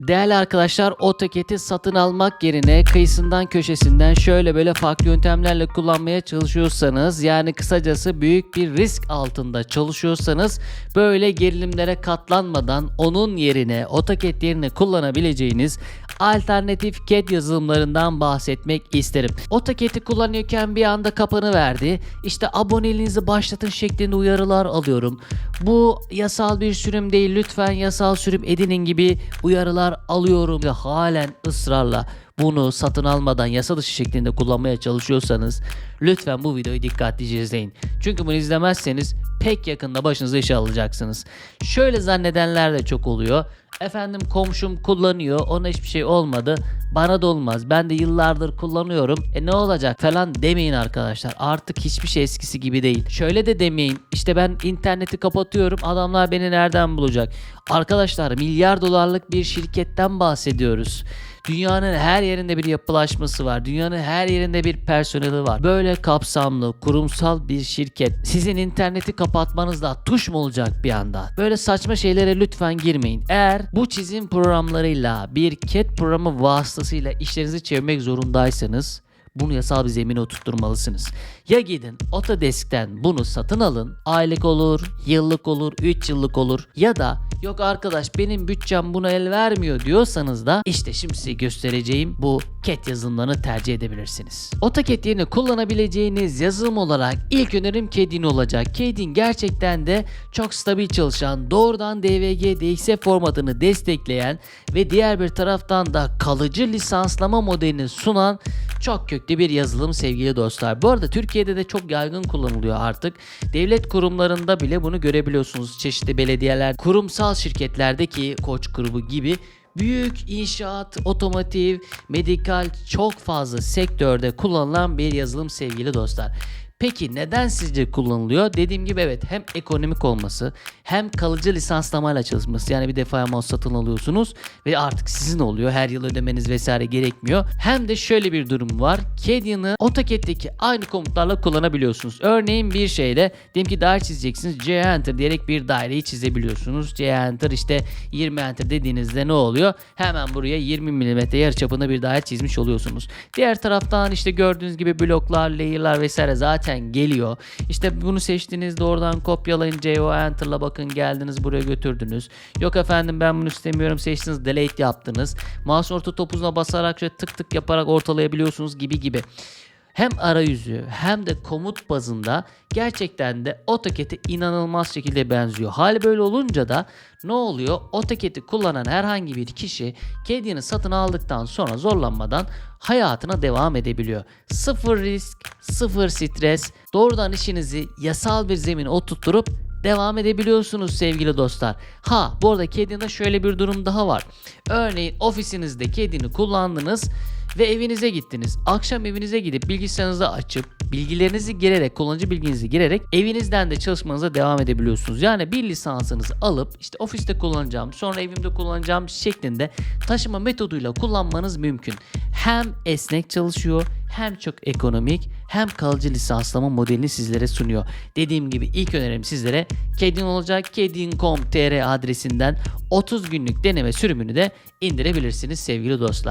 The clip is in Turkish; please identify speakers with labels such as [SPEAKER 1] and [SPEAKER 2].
[SPEAKER 1] Değerli arkadaşlar AutoCAD'i satın almak yerine kıyısından köşesinden şöyle böyle farklı yöntemlerle kullanmaya çalışıyorsanız yani kısacası büyük bir risk altında çalışıyorsanız böyle gerilimlere katlanmadan onun yerine AutoCAD yerine kullanabileceğiniz alternatif CAD yazılımlarından bahsetmek isterim. AutoCAD'i kullanıyorken bir anda kapanı verdi. İşte aboneliğinizi başlatın şeklinde uyarılar alıyorum. Bu yasal bir sürüm değil lütfen yasal sürüm edinin gibi uyarılar alıyorum ve halen ısrarla bunu satın almadan yasa dışı şeklinde kullanmaya çalışıyorsanız lütfen bu videoyu dikkatlice izleyin. Çünkü bunu izlemezseniz pek yakında başınıza iş alacaksınız. Şöyle zannedenler de çok oluyor. Efendim komşum kullanıyor ona hiçbir şey olmadı. Bana da olmaz. Ben de yıllardır kullanıyorum. E ne olacak falan demeyin arkadaşlar. Artık hiçbir şey eskisi gibi değil. Şöyle de demeyin. İşte ben interneti kapatıyorum. Adamlar beni nereden bulacak? Arkadaşlar milyar dolarlık bir şirketten bahsediyoruz. Dünyanın her yerinde bir yapılaşması var. Dünyanın her yerinde bir personeli var. Böyle kapsamlı, kurumsal bir şirket sizin interneti kapatmanızda tuş mu olacak bir anda? Böyle saçma şeylere lütfen girmeyin. Eğer bu çizim programlarıyla bir CAD programı vasıtasıyla işlerinizi çevirmek zorundaysanız bunu yasal bir zemine oturtturmalısınız. Ya gidin Autodesk'ten bunu satın alın. Aylık olur, yıllık olur, 3 yıllık olur. Ya da yok arkadaş benim bütçem buna el vermiyor diyorsanız da işte şimdi size göstereceğim bu CAD yazılımlarını tercih edebilirsiniz. AutoCAD yerine kullanabileceğiniz yazılım olarak ilk önerim Cadin olacak. Cadin gerçekten de çok stabil çalışan, doğrudan DVG, DXF formatını destekleyen ve diğer bir taraftan da kalıcı lisanslama modelini sunan çok köklü bir yazılım sevgili dostlar. Bu arada Türkiye'de de çok yaygın kullanılıyor artık. Devlet kurumlarında bile bunu görebiliyorsunuz. Çeşitli belediyeler, kurumsal şirketlerdeki Koç grubu gibi büyük inşaat, otomotiv, medikal çok fazla sektörde kullanılan bir yazılım sevgili dostlar. Peki neden sizce kullanılıyor? Dediğim gibi evet hem ekonomik olması hem kalıcı lisanslamayla çalışması. Yani bir defa mouse satın alıyorsunuz ve artık sizin oluyor. Her yıl ödemeniz vesaire gerekmiyor. Hem de şöyle bir durum var. Cadian'ı AutoCAD'deki aynı komutlarla kullanabiliyorsunuz. Örneğin bir şeyle diyelim ki daire çizeceksiniz. C Enter diyerek bir daireyi çizebiliyorsunuz. C Enter işte 20 Enter dediğinizde ne oluyor? Hemen buraya 20 mm yarıçapında bir daire çizmiş oluyorsunuz. Diğer taraftan işte gördüğünüz gibi bloklar, layer'lar vesaire zaten geliyor. İşte bunu seçtiğinizde oradan kopyalayın CO Enter'la bakın geldiniz buraya götürdünüz. Yok efendim ben bunu istemiyorum seçtiniz delete yaptınız. Mouse orta topuzuna basarak şöyle tık tık yaparak ortalayabiliyorsunuz gibi gibi. Hem arayüzü hem de komut bazında gerçekten de AutoCAD'e inanılmaz şekilde benziyor. Hali böyle olunca da ne oluyor? AutoCAD'i kullanan herhangi bir kişi Caddy'ni satın aldıktan sonra zorlanmadan hayatına devam edebiliyor. Sıfır risk, sıfır stres, doğrudan işinizi yasal bir zemine oturtturup devam edebiliyorsunuz sevgili dostlar. Ha bu arada Caddy'de şöyle bir durum daha var. Örneğin ofisinizde Caddy'ni kullandınız ve evinize gittiniz. Akşam evinize gidip bilgisayarınızı açıp bilgilerinizi girerek, kullanıcı bilginizi girerek evinizden de çalışmanıza devam edebiliyorsunuz. Yani bir lisansınızı alıp işte ofiste kullanacağım, sonra evimde kullanacağım şeklinde taşıma metoduyla kullanmanız mümkün. Hem esnek çalışıyor, hem çok ekonomik, hem kalıcı lisanslama modelini sizlere sunuyor. Dediğim gibi ilk önerim sizlere Kedin olacak. Kedin.com.tr adresinden 30 günlük deneme sürümünü de indirebilirsiniz sevgili dostlar.